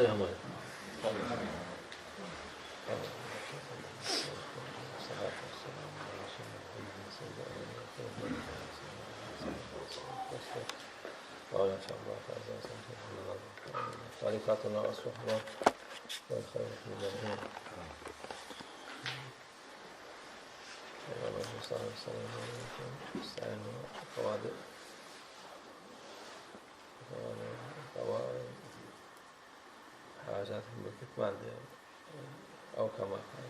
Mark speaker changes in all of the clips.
Speaker 1: السلام عليكم قال إن شاء الله فأزال سنتين تعليقاتنا الصحبة والخير في الجميع اللهم صل وسلم على قوادئ قوادئ حاجات بالكتمان أو كما قال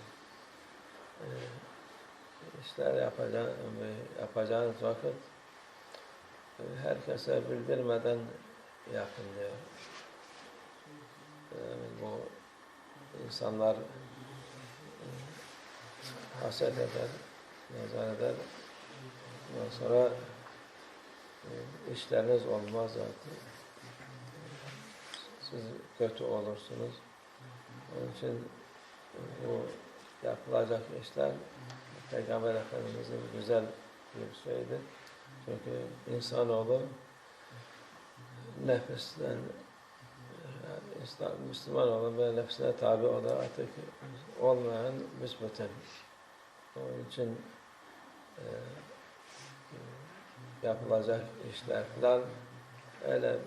Speaker 1: işler yapacağın, yapacağınız vakit herkese bildirmeden yapın diyor. Yani bu insanlar haset eder, nazar eder. Ondan sonra işleriniz olmaz zaten. Siz kötü olursunuz. Onun için bu yapılacak işler Peygamber Efendimiz'in güzel bir şeydi. Çünkü insanoğlu nefisten yani İslam, Müslüman olan ve nefsine tabi olan artık olmayan müsbeten. Onun için e, yapılacak işler falan öyle e,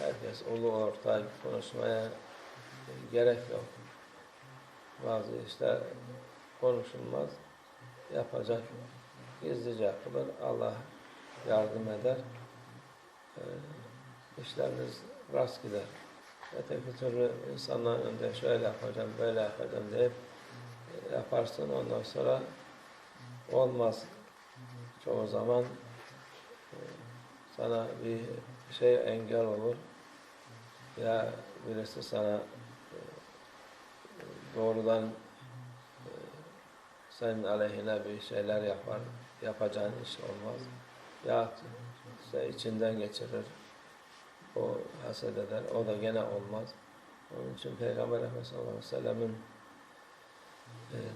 Speaker 1: herkes ulu orta konuşmaya gerek yok. Bazı işler konuşulmaz, yapacak, gizlice yapılır. Allah yardım eder. E, işleriniz rast gider. Öteki türlü insanların önünde şöyle yapacağım, böyle yapacağım deyip yaparsın. Ondan sonra olmaz. Çoğu zaman e, sana bir şey engel olur. Ya birisi sana e, doğrudan e, senin aleyhine bir şeyler yapar. Yapacağın iş olmaz. Ya işte içinden geçirir. O haset eder. O da gene olmaz. Onun için Peygamber Efendimiz sallallahu aleyhi ve sellem'in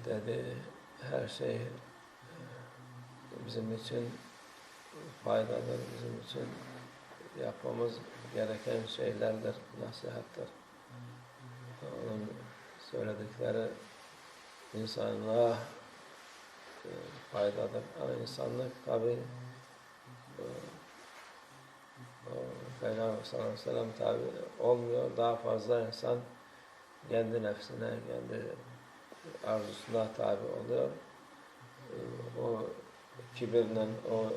Speaker 1: dedi her şey bizim için faydadır, bizim için yapmamız gereken şeylerdir, nasihattir. Onun söyledikleri insanlığa faydadır. Ama insanlık tabi Peygamber sallallahu aleyhi ve sellem tabi olmuyor. Daha fazla insan kendi nefsine, kendi arzusuna tabi oluyor. O kibirle, o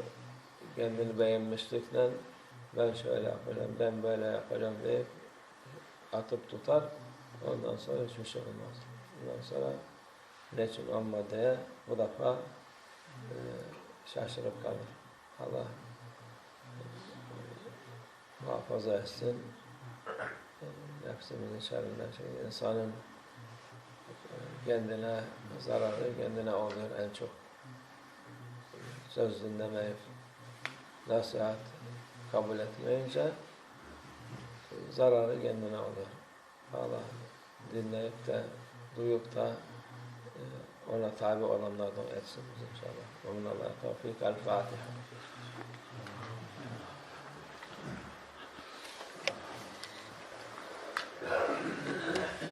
Speaker 1: kendini beğenmişlikle ben şöyle yapacağım, ben böyle yapacağım deyip atıp tutar. Ondan sonra hiçbir şey olmaz. Ondan sonra ne için olmadı diye bu defa e, şaşırıp kalır. Allah e, muhafaza etsin. E, nefsimizin şerrinden. Çünkü insanın kendine zararı kendine oluyor en çok. Söz dinlemeyip nasihat kabul etmeyince zararı kendine oluyor. Allah dinleyip de duyup da ona tabi olanlardan etsin inşallah. Onun Allah'a tevfik. El Fatiha.